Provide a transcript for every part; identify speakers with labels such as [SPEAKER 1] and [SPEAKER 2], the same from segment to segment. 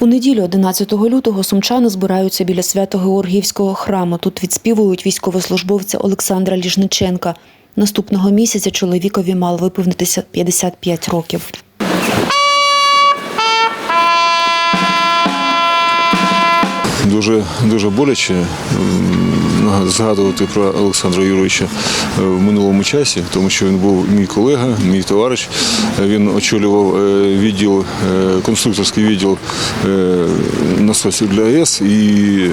[SPEAKER 1] У неділю 11 лютого сумчани збираються біля Свято-Георгіївського храму. Тут відспівують військовослужбовця Олександра Ліжниченка. Наступного місяця чоловікові мало виповнитися 55 років.
[SPEAKER 2] Дуже дуже боляче згадувати про Олександра Юровича е, в минулому часі, тому що він був мій колега, мій товариш. Е, Він очолював е, відділ, конструкторський відділ насосів для АЕС, і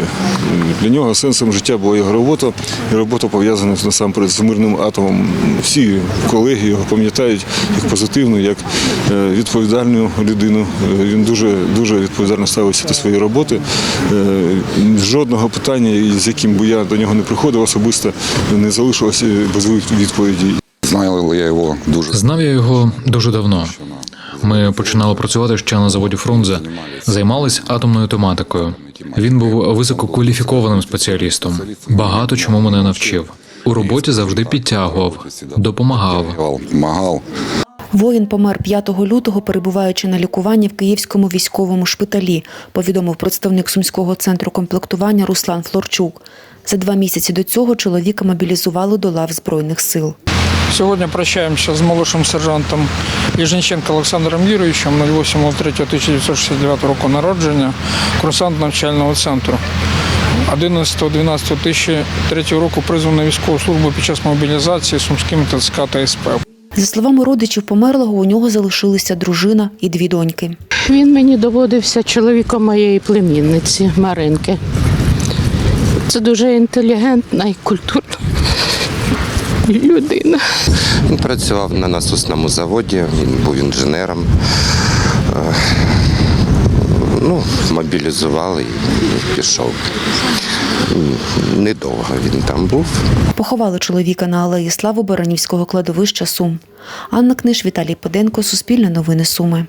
[SPEAKER 2] для нього сенсом життя була його робота, і робота пов'язана насамперед з мирним атомом. Всі колеги його пам'ятають як позитивну, як відповідальну людину. Він дуже дуже відповідально ставився до своєї роботи. Жодного питання, з яким би я до нього не приходив особисто, не залишилося без відповіді.
[SPEAKER 3] Знаю я його дуже
[SPEAKER 4] Знав я його дуже давно. Ми починали працювати ще на заводі Фрунзе, займались атомною тематикою. Він був висококваліфікованим спеціалістом. Багато чому мене навчив. У роботі завжди підтягував, допомагав.
[SPEAKER 1] Воїн помер 5 лютого, перебуваючи на лікуванні в Київському військовому шпиталі, повідомив представник Сумського центру комплектування Руслан Флорчук. За два місяці до цього чоловіка мобілізували до лав Збройних сил.
[SPEAKER 5] Сьогодні прощаємося з молодшим сержантом Ліжниченко Олександром Юрійовичем 08.03.1969 року народження, курсант навчального центру. 11.12.2003 року призваний військову службу під час мобілізації Сумським ТЦК та СП.
[SPEAKER 1] За словами родичів померлого, у нього залишилися дружина і дві доньки.
[SPEAKER 6] Він мені доводився чоловіком моєї племінниці Маринки. Це дуже інтелігентна і культурна людина.
[SPEAKER 7] Він працював на насосному заводі, він був інженером. Ну, мобілізували і пішов. Недовго він там був.
[SPEAKER 1] Поховали чоловіка на алеї Слави Баранівського кладовища Сум. Анна Книж, Віталій Поденко, Суспільне новини Суми.